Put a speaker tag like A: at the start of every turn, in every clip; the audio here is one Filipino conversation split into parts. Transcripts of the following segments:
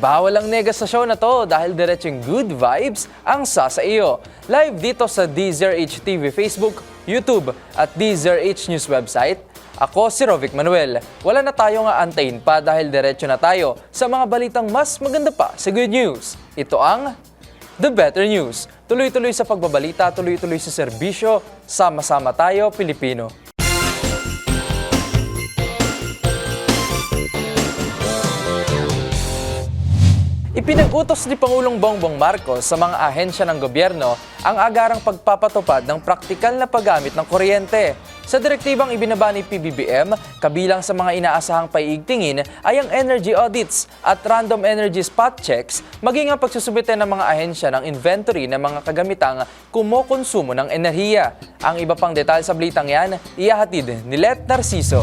A: Bawal ang nega sa show na to dahil diretsong good vibes ang sasa iyo. Live dito sa DZRH TV Facebook, YouTube at DZRH News website. Ako si Rovic Manuel. Wala na tayo nga antayin pa dahil diretso na tayo sa mga balitang mas maganda pa sa good news. Ito ang The Better News. Tuloy-tuloy sa pagbabalita, tuloy-tuloy sa serbisyo, sama-sama tayo, Pilipino. Ipinag-utos ni Pangulong Bongbong Marcos sa mga ahensya ng gobyerno ang agarang pagpapatupad ng praktikal na paggamit ng kuryente. Sa direktibang ibinaba ni PBBM, kabilang sa mga inaasahang paiigtingin ay ang energy audits at random energy spot checks, maging ang pagsusubite ng mga ahensya ng inventory ng mga kagamitang kumokonsumo ng enerhiya. Ang iba pang detalye sa blitang yan, iyahatid ni Let Narciso.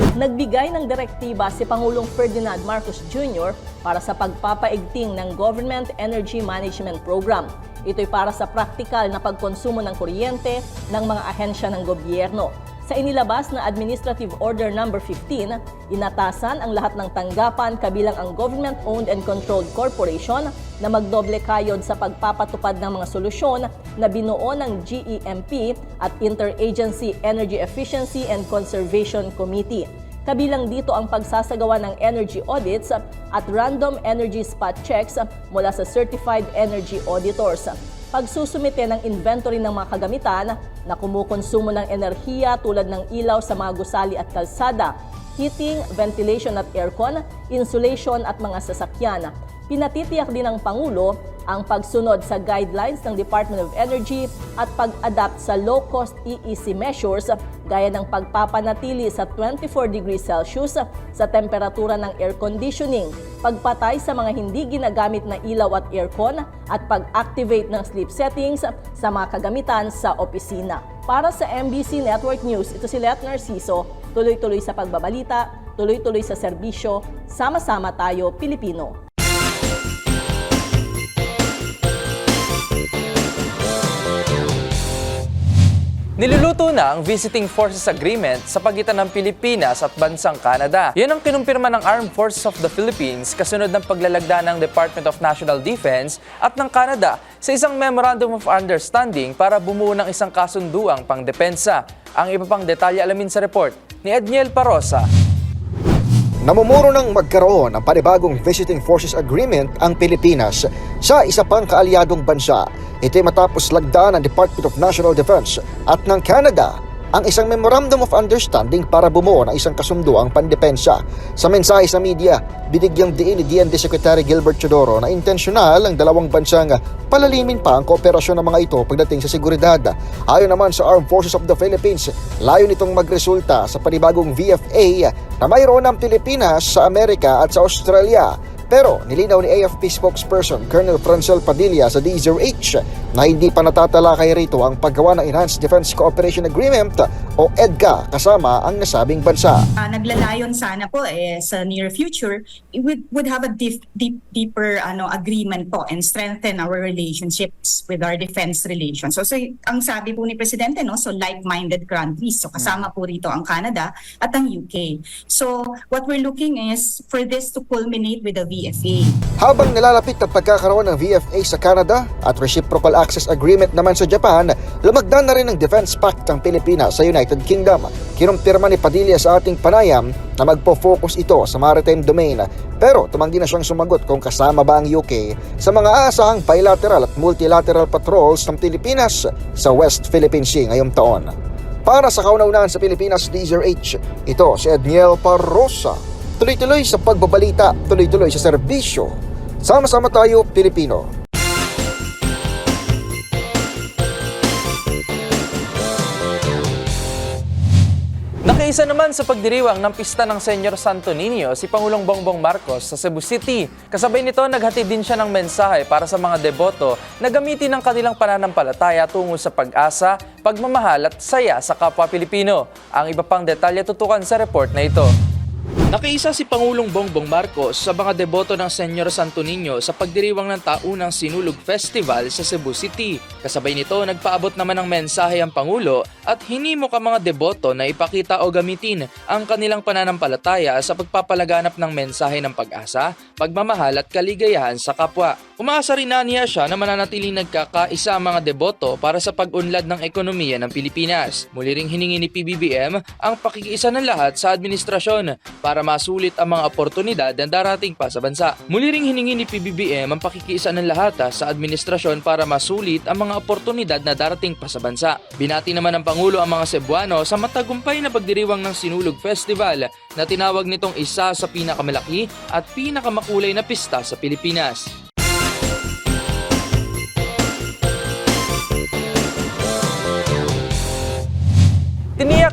B: Nagbigay ng direktiba si Pangulong Ferdinand Marcos Jr. para sa pagpapaigting ng Government Energy Management Program. Ito'y para sa praktikal na pagkonsumo ng kuryente ng mga ahensya ng gobyerno. Sa inilabas na Administrative Order No. 15, inatasan ang lahat ng tanggapan kabilang ang government-owned and controlled corporation na magdoble kayod sa pagpapatupad ng mga solusyon na binuo ng GEMP at Interagency Energy Efficiency and Conservation Committee. Kabilang dito ang pagsasagawa ng energy audits at random energy spot checks mula sa certified energy auditors. Pagsusumite ng inventory ng mga kagamitan na kumukonsumo ng enerhiya tulad ng ilaw sa mga gusali at kalsada, heating, ventilation at aircon, insulation at mga sasakyan. Pinatitiyak din ng Pangulo ang pagsunod sa guidelines ng Department of Energy at pag-adapt sa low-cost EEC measures gaya ng pagpapanatili sa 24 degrees Celsius sa temperatura ng air conditioning, pagpatay sa mga hindi ginagamit na ilaw at aircon at pag-activate ng sleep settings sa mga kagamitan sa opisina. Para sa MBC Network News, ito si Let Narciso, tuloy-tuloy sa pagbabalita, tuloy-tuloy sa serbisyo, sama-sama tayo Pilipino.
A: Niluluto na ang Visiting Forces Agreement sa pagitan ng Pilipinas at bansang Canada. Yan ang kinumpirma ng Armed Forces of the Philippines kasunod ng paglalagda ng Department of National Defense at ng Canada sa isang Memorandum of Understanding para bumuo ng isang kasunduang pangdepensa. Ang iba pang detalye alamin sa report ni Edniel Parosa.
C: Namumuro ng magkaroon ng panibagong Visiting Forces Agreement ang Pilipinas sa isa pang kaalyadong bansa. Ito'y matapos lagdaan ng Department of National Defense at ng Canada ang isang Memorandum of Understanding para bumuo ng isang kasunduang pandepensa. Sa mensahe sa media, binigyang diin ni DND Secretary Gilbert Chodoro na intensyonal ang dalawang bansang palalimin pa ang kooperasyon ng mga ito pagdating sa seguridad. Ayon naman sa Armed Forces of the Philippines, layo nitong magresulta sa panibagong VFA na mayroon ng Pilipinas sa Amerika at sa Australia. Pero nilinaw ni AFP spokesperson Colonel Francel Padilla sa DZRH na hindi pa natatalakay rito ang paggawa ng Enhanced Defense Cooperation Agreement o EDCA kasama ang nasabing bansa.
D: uh, naglalayon sana po eh, sa near future, it would, would have a deep, deep, deeper ano, agreement po and strengthen our relationships with our defense relations. So, so ang sabi po ni Presidente, no, so like-minded countries. So kasama po rito ang Canada at ang UK. So what we're looking is for this to culminate with a VFA.
C: Habang nalalapit ang pagkakaroon ng VFA sa Canada at Reciprocal Access Agreement naman sa Japan, lumagdan na rin ang Defense Pact ng Pilipinas sa United Kingdom. Kinumpirma ni Padilla sa ating panayam na magpo-focus ito sa maritime domain Pero tumanggi na siyang sumagot kung kasama ba ang UK sa mga aasahang bilateral at multilateral patrols ng Pilipinas sa West Philippine Sea ngayong taon. Para sa kauna-unahan sa Pilipinas DZRH, ito si Edniel Parrosa. Tuloy-tuloy sa pagbabalita, tuloy-tuloy sa serbisyo. Sama-sama tayo, Pilipino.
A: Nakiisa naman sa pagdiriwang ng pista ng Senyor Santo Niño si Pangulong Bongbong Marcos sa Cebu City. Kasabay nito, naghatid din siya ng mensahe para sa mga deboto na gamitin ang kanilang pananampalataya tungo sa pag-asa, pagmamahal at saya sa kapwa Pilipino. Ang iba pang detalye tutukan sa report na ito. Nakiisa si Pangulong Bongbong Marcos sa mga deboto ng Senyor Santo Niño sa pagdiriwang ng taunang Sinulog Festival sa Cebu City. Kasabay nito, nagpaabot naman ng mensahe ang Pangulo at hinimok ang mga deboto na ipakita o gamitin ang kanilang pananampalataya sa pagpapalaganap ng mensahe ng pag-asa, pagmamahal at kaligayahan sa kapwa. Umaasa rin na niya siya na mananatiling nagkakaisa ang mga deboto para sa pag-unlad ng ekonomiya ng Pilipinas. Muli ring hiningi ni PBBM ang pakikiisa ng lahat sa administrasyon para masulit ang mga oportunidad na darating pa sa bansa. Muli ring hiningi ni PBBM ang pakikiisa ng lahat ah, sa administrasyon para masulit ang mga oportunidad na darating pa sa bansa. Binati naman ng Pangulo ang mga Cebuano sa matagumpay na pagdiriwang ng Sinulog Festival na tinawag nitong isa sa pinakamalaki at pinakamakulay na pista sa Pilipinas.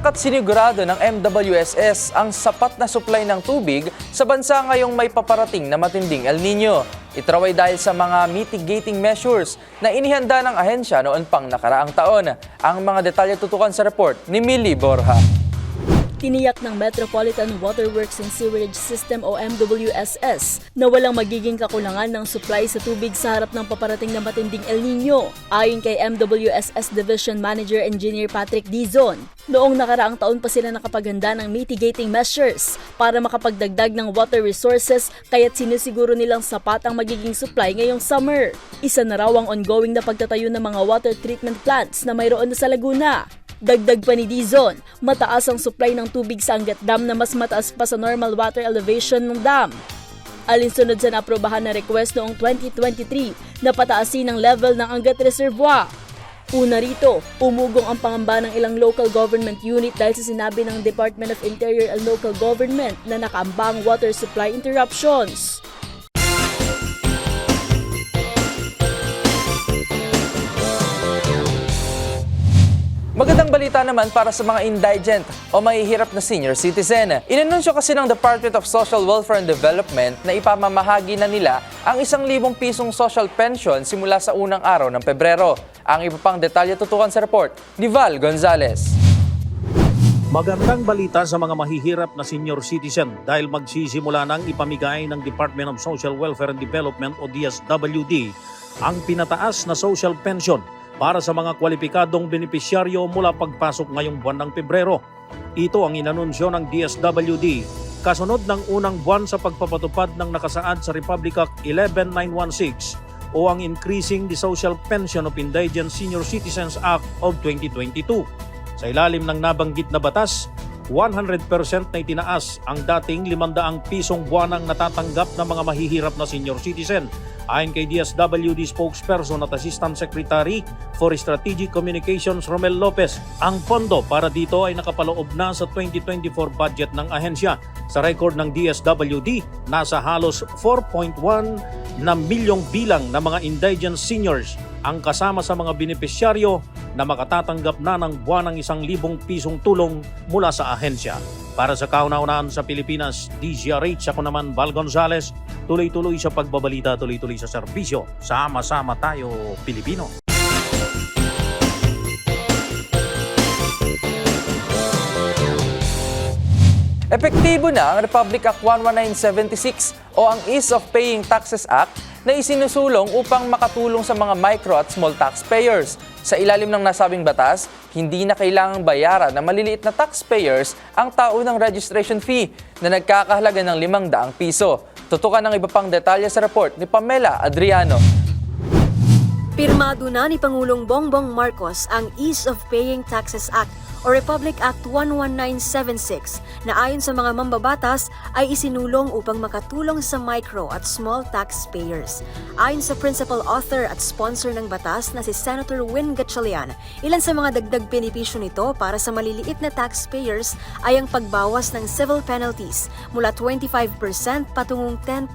A: Tiniyak at sinigurado ng MWSS ang sapat na supply ng tubig sa bansa ngayong may paparating na matinding El Nino. Ito raw ay dahil sa mga mitigating measures na inihanda ng ahensya noon pang nakaraang taon. Ang mga detalye tutukan sa report ni Millie Borja.
E: Tiniyak ng Metropolitan Water Works and Sewerage System o MWSS na walang magiging kakulangan ng supply sa tubig sa harap ng paparating na matinding El Nino. Ayon kay MWSS Division Manager Engineer Patrick Dizon, noong nakaraang taon pa sila nakapaghanda ng mitigating measures para makapagdagdag ng water resources kaya't sinisiguro nilang sapat ang magiging supply ngayong summer. Isa na raw ang ongoing na pagtatayo ng mga water treatment plants na mayroon na sa Laguna. Dagdag pa ni Dizon, mataas ang supply ng tubig sa Angat Dam na mas mataas pa sa normal water elevation ng dam. Alinsunod sa naprobahan na request noong 2023 na pataasin ang level ng Angat Reservoir. Una rito, umugong ang pangamba ng ilang local government unit dahil sa sinabi ng Department of Interior and Local Government na nakaambang water supply interruptions.
A: Magandang balita naman para sa mga indigent o mahihirap na senior citizen. Inanunsyo kasi ng Department of Social Welfare and Development na ipamamahagi na nila ang isang libong pisong social pension simula sa unang araw ng Pebrero. Ang iba pang detalye tutukan sa report ni Val Gonzalez.
F: Magandang balita sa mga mahihirap na senior citizen dahil magsisimula ng ipamigay ng Department of Social Welfare and Development o DSWD ang pinataas na social pension para sa mga kwalipikadong benepisyaryo mula pagpasok ngayong buwan ng Pebrero. Ito ang inanunsyo ng DSWD kasunod ng unang buwan sa pagpapatupad ng nakasaad sa Republic Act 11916 o ang Increasing the Social Pension of Indigent Senior Citizens Act of 2022. Sa ilalim ng nabanggit na batas, 100% na itinaas ang dating 500 pisong buwanang natatanggap ng mga mahihirap na senior citizen. Ayon kay DSWD spokesperson at Assistant Secretary for Strategic Communications Romel Lopez, ang pondo para dito ay nakapaloob na sa 2024 budget ng ahensya. Sa record ng DSWD, nasa halos 4.1 na milyong bilang na mga indigent seniors ang kasama sa mga benepisyaryo na makatatanggap na ng buwan ng isang libong pisong tulong mula sa ahensya. Para sa kauna-unahan sa Pilipinas, DZRH, ako naman Val Gonzales, tuloy-tuloy sa pagbabalita, tuloy-tuloy sa serbisyo. Sama-sama tayo, Pilipino.
A: Epektibo na ang Republic Act 11976 o ang Ease of Paying Taxes Act na isinusulong upang makatulong sa mga micro at small taxpayers. Sa ilalim ng nasabing batas, hindi na kailangang bayaran ng maliliit na taxpayers ang tao ng registration fee na nagkakahalaga ng 500 piso. Tutukan ng iba pang detalye sa report ni Pamela Adriano.
G: Pirmado na ni Pangulong Bongbong Marcos ang Ease of Paying Taxes Act o Republic Act 11976 na ayon sa mga mambabatas ay isinulong upang makatulong sa micro at small taxpayers. Ayon sa principal author at sponsor ng batas na si Senator Win Gatchalian, ilan sa mga dagdag benepisyo nito para sa maliliit na taxpayers ay ang pagbawas ng civil penalties mula 25% patungong 10%,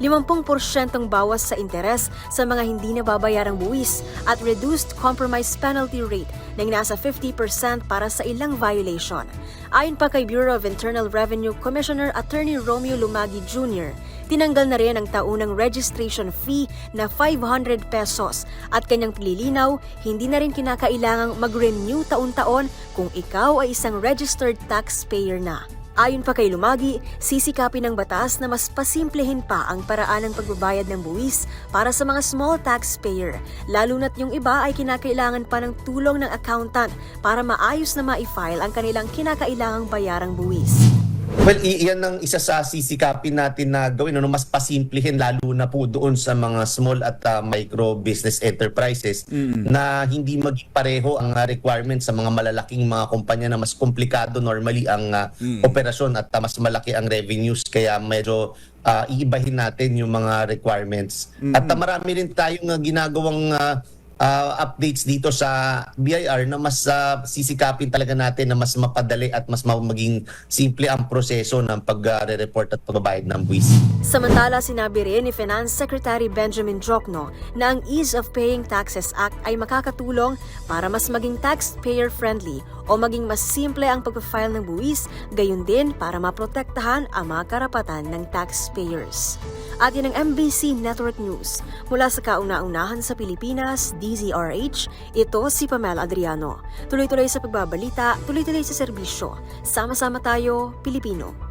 G: 50% bawas sa interes sa mga hindi nababayarang buwis at reduced compromise penalty rate na nasa 50% para sa ilang violation. Ayon pa kay Bureau of Internal Revenue Commissioner Attorney Romeo Lumagi Jr., tinanggal na rin ang taunang registration fee na 500 pesos at kanyang pililinaw, hindi na rin kinakailangang mag-renew taon-taon kung ikaw ay isang registered taxpayer na. Ayon pa kay Lumagi, sisikapin ng batas na mas pasimplehin pa ang paraan ng pagbabayad ng buwis para sa mga small taxpayer, lalo na't yung iba ay kinakailangan pa ng tulong ng accountant para maayos na ma-file ang kanilang kinakailangang bayarang buwis.
H: Well, iyan ang isa sa sisikapin natin na gawin, ano, mas pasimplihin lalo na po doon sa mga small at uh, micro business enterprises na hindi maging pareho ang uh, requirements sa mga malalaking mga kumpanya na mas komplikado normally ang uh, operasyon at uh, mas malaki ang revenues. Kaya medyo uh, iibahin natin yung mga requirements. At uh, marami rin tayong uh, ginagawang uh, uh, updates dito sa BIR na mas uh, sisikapin talaga natin na mas mapadali at mas ma- maging simple ang proseso ng pag-report at pagbabayad ng buwis.
G: Samantala, sinabi rin ni Finance Secretary Benjamin Jokno na ang Ease of Paying Taxes Act ay makakatulong para mas maging taxpayer-friendly o maging mas simple ang pagpafile ng buwis, gayon din para maprotektahan ang mga karapatan ng taxpayers. At yan ang MBC Network News. Mula sa kauna-unahan sa Pilipinas, DZRH, ito si Pamela Adriano. Tuloy-tuloy sa pagbabalita, tuloy-tuloy sa serbisyo. Sama-sama tayo, Pilipino.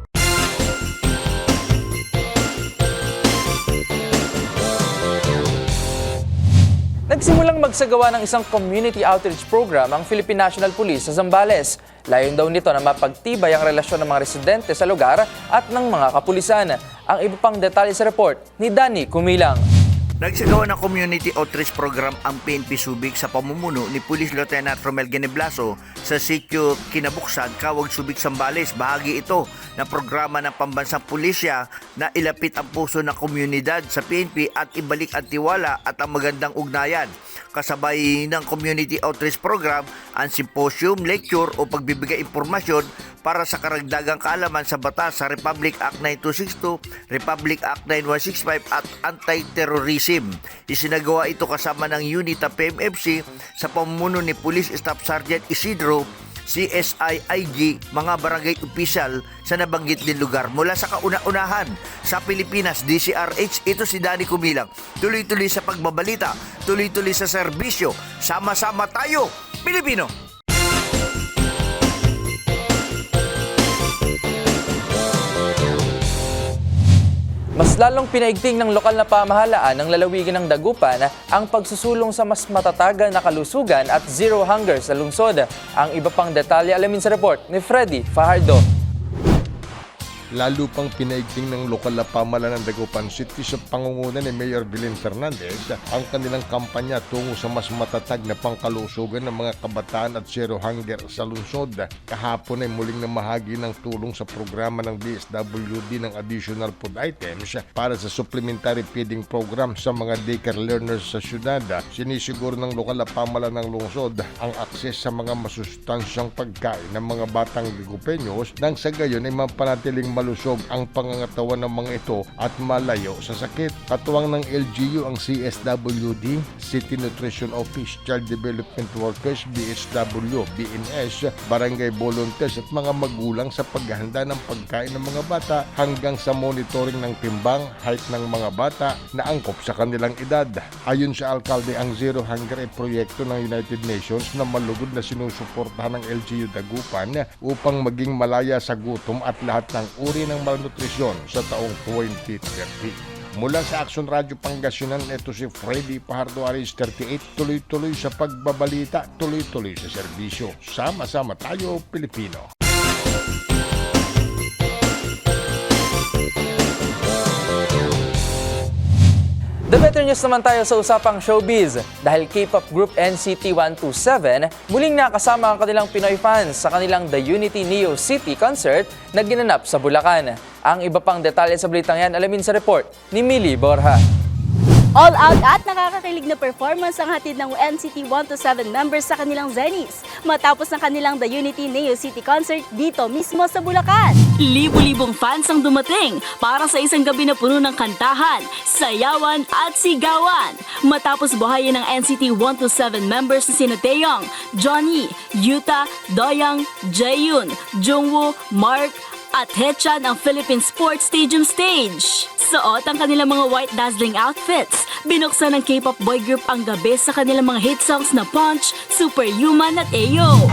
A: Nagsimulang magsagawa ng isang community outreach program ang Philippine National Police sa Zambales. Layon daw nito na mapagtibay ang relasyon ng mga residente sa lugar at ng mga kapulisan. Ang iba pang detalye sa report ni Danny Kumilang.
I: Nagsagawa ng community outreach program ang PNP Subic sa pamumuno ni Police Lieutenant Romel Geneblaso sa sitio Kinabuksan, Kawag Subic, Sambales. Bahagi ito ng programa ng pambansang pulisya na ilapit ang puso ng komunidad sa PNP at ibalik ang tiwala at ang magandang ugnayan. Kasabay ng community outreach program ang symposium, lecture o pagbibigay impormasyon para sa karagdagang kaalaman sa batas sa Republic Act 9262, Republic Act 9165 at anti-terrorism. Isinagawa ito kasama ng unit ng PMFC sa pamumuno ni Police Staff Sergeant Isidro CSIIG, mga barangay official sa nabanggit din lugar. Mula sa kauna-unahan sa Pilipinas, DCRH, ito si Danny Kumilang. Tuloy-tuloy sa pagbabalita, tuloy-tuloy sa serbisyo. Sama-sama tayo, Pilipino!
A: Mas lalong pinaigting ng lokal na pamahalaan ng lalawigan ng Dagupan ang pagsusulong sa mas matatagan na kalusugan at zero hunger sa lungsod. Ang iba pang detalye alamin sa report ni Freddy Fajardo.
J: Lalo pang pinaigting ng lokal na pamahalaan ng Dagupan City sa pangunguna ni Mayor Belen Fernandez ang kanilang kampanya tungo sa mas matatag na pangkalusugan ng mga kabataan at zero hunger sa lungsod. Kahapon ay muling namahagi ng tulong sa programa ng DSWD ng additional food items para sa supplementary feeding program sa mga daycare learners sa syudad. Sinisiguro ng lokal na pamahalaan ng lungsod ang akses sa mga masustansyang pagkain ng mga batang Dagupenyos nang sa gayon ay mapanatiling malusog ang pangangatawan ng mga ito at malayo sa sakit. Katuwang ng LGU ang CSWD, City Nutrition Office, Child Development Workers, BSW, BNS, Barangay Volunteers at mga magulang sa paghahanda ng pagkain ng mga bata hanggang sa monitoring ng timbang, height ng mga bata na angkop sa kanilang edad. Ayon sa alkalde, ang Zero Hunger ay proyekto ng United Nations na malugod na sinusuportahan ng LGU Dagupan upang maging malaya sa gutom at lahat ng uri ng malnutrisyon sa taong 2030. Mula sa Action Radio Pangasinan, ito si Freddy Pajardo Aris 38, tuloy-tuloy sa pagbabalita, tuloy-tuloy sa serbisyo. Sama-sama tayo, Pilipino.
A: The better news naman tayo sa usapang showbiz dahil K-pop group NCT 127 muling nakasama ang kanilang Pinoy fans sa kanilang The Unity Neo City concert na ginanap sa Bulacan. Ang iba pang detalye sa balitang yan alamin sa report ni Millie Borja.
K: All out at nakakakilig na performance ang hatid ng NCT 127 members sa kanilang Zennies matapos ng kanilang The Unity Neo City concert dito mismo sa Bulacan. Libo-libong fans ang dumating para sa isang gabi na puno ng kantahan, sayawan at sigawan. Matapos buhayin ng NCT 127 members na sina Taeyong, Johnny, Yuta, Doyoung, Jaeyoon, Jungwoo, Mark, at Hechan ang Philippine Sports Stadium stage. Suot ang kanilang mga white dazzling outfits. Binuksan ng K-pop boy group ang gabi sa kanilang mga hit songs na Punch, Superhuman at Ayo.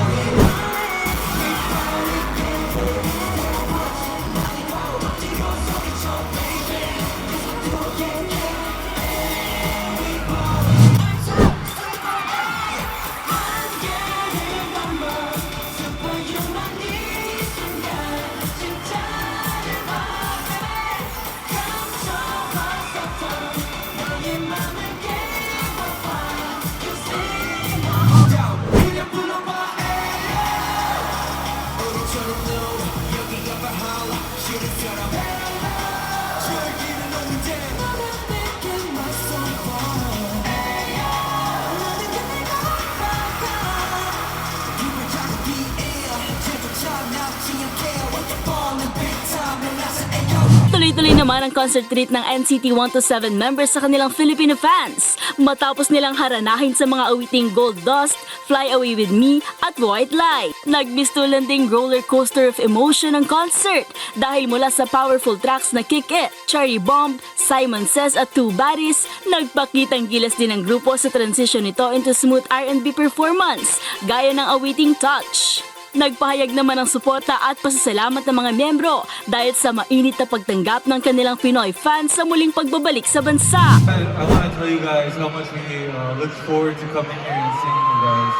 K: Ang concert treat ng NCT 127 members sa kanilang Filipino fans matapos nilang haranahin sa mga awiting Gold Dust, Fly Away With Me at White Light. Nagbistulan ding roller coaster of emotion ang concert dahil mula sa powerful tracks na Kick It, Cherry Bomb, Simon Says at Two Baddies, nagpakitang gilas din ang grupo sa transition nito into smooth R&B performance gaya ng awiting Touch. Nagpahayag naman ng suporta at pasasalamat ng mga miyembro dahil sa mainit na pagtanggap ng kanilang Pinoy fans sa muling pagbabalik sa bansa.
L: I want to tell you guys how much we uh, look forward to coming here and seeing you guys.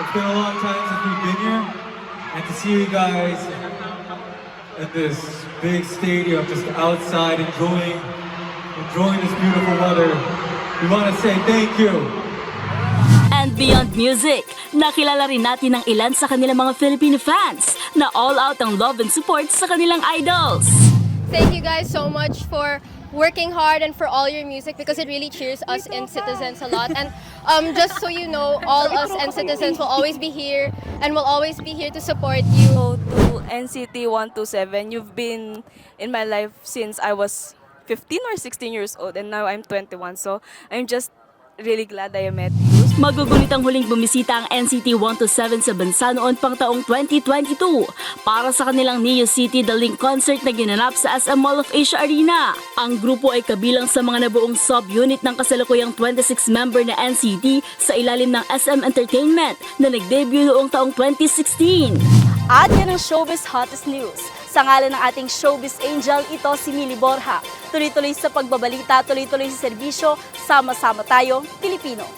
L: It's been a long time since we've been here, and to see you guys in this big stadium, just outside enjoying enjoying this beautiful weather, we want to say thank you.
K: And beyond music, nakilala rin natin ang ilan sa kanilang mga Filipino fans na all out ang love and support sa kanilang idols.
M: Thank you guys so much for working hard and for all your music because it really cheers us in citizens a lot. And um, just so you know, all us and citizens will always be here and will always be here to support you.
N: go to NCT 127. You've been in my life since I was 15 or 16 years old and now I'm 21. So I'm just really glad I met you.
K: Magugunit ang huling bumisita ang NCT 127 sa bansa noon pang taong 2022 para sa kanilang Neo City The Link concert na ginanap sa SM Mall of Asia Arena. Ang grupo ay kabilang sa mga nabuong sub-unit ng kasalukuyang 26-member na NCT sa ilalim ng SM Entertainment na nag-debut noong taong 2016. At yan ang showbiz hottest news. Sa ngalan ng ating showbiz angel, ito si Mili Borja. Tuloy-tuloy sa pagbabalita, tuloy-tuloy sa serbisyo, sama-sama tayo, Pilipino.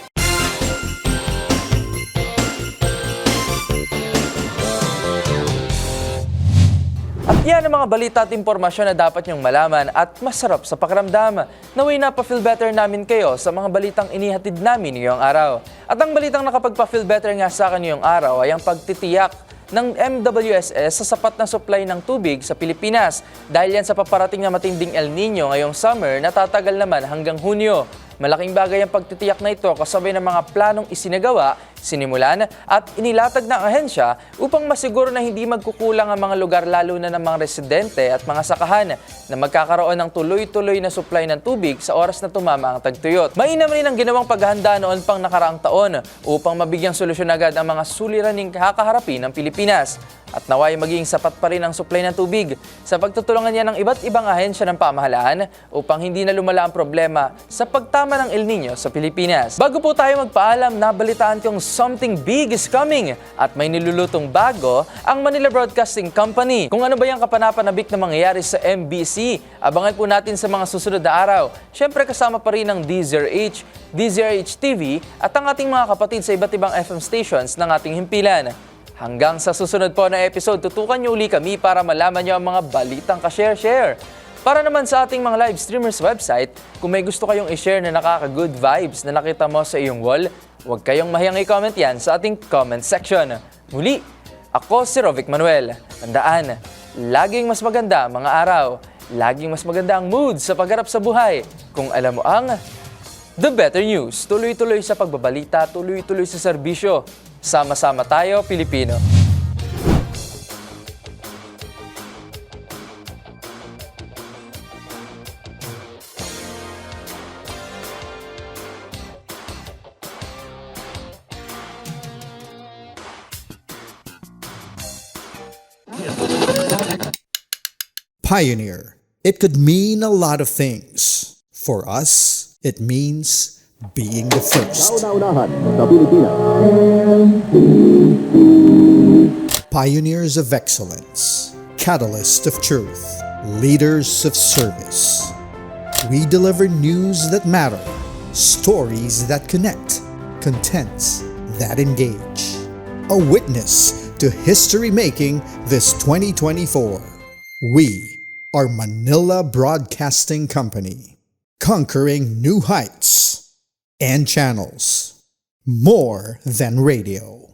A: Yan ang mga balita at impormasyon na dapat niyong malaman at masarap sa pakiramdam. Naway na pa-feel better namin kayo sa mga balitang inihatid namin ngayong araw. At ang balitang nakapagpa-feel better nga sa akin ngayong araw ay ang pagtitiyak ng MWSS sa sapat na supply ng tubig sa Pilipinas dahil yan sa paparating na matinding El Nino ngayong summer na tatagal naman hanggang Hunyo. Malaking bagay ang pagtitiyak na ito kasabay ng mga planong isinagawa, sinimulan at inilatag ng ahensya upang masiguro na hindi magkukulang ang mga lugar lalo na ng mga residente at mga sakahan na magkakaroon ng tuloy-tuloy na supply ng tubig sa oras na tumama ang tagtuyot. Mainam rin ang ginawang paghahanda noon pang nakaraang taon upang mabigyang solusyon agad ang mga suliraning kakaharapin ng Pilipinas. At naway maging sapat pa rin ang supply ng tubig sa pagtutulungan niya ng iba't ibang ahensya ng pamahalaan upang hindi na lumala ang problema sa pagtama ng El Nino sa Pilipinas. Bago po tayo magpaalam, nabalitaan kong something big is coming at may nilulutong bago ang Manila Broadcasting Company. Kung ano ba yung kapanapanabik na mangyayari sa MBC, abangan po natin sa mga susunod na araw. Siyempre kasama pa rin ang DZRH, DZRH TV at ang ating mga kapatid sa iba't ibang FM stations ng ating himpilan. Hanggang sa susunod po na episode, tutukan niyo uli kami para malaman niyo ang mga balitang ka-share-share. Para naman sa ating mga live streamers website, kung may gusto kayong i-share na nakaka-good vibes na nakita mo sa iyong wall, huwag kayong mahiyang i-comment yan sa ating comment section. Muli, ako si Rovic Manuel. Tandaan, laging mas maganda mga araw, laging mas maganda ang mood sa pagharap sa buhay kung alam mo ang The Better News. Tuloy-tuloy sa pagbabalita, tuloy-tuloy sa serbisyo. Sama-sama tayo, Pilipino.
O: Pioneer. It could mean a lot of things. For us, it means being the first. Pioneers of excellence, catalyst of truth, leaders of service. We deliver news that matter, stories that connect, contents that engage. A witness to history making this 2024. We are Manila Broadcasting Company, conquering new heights and channels. More than radio.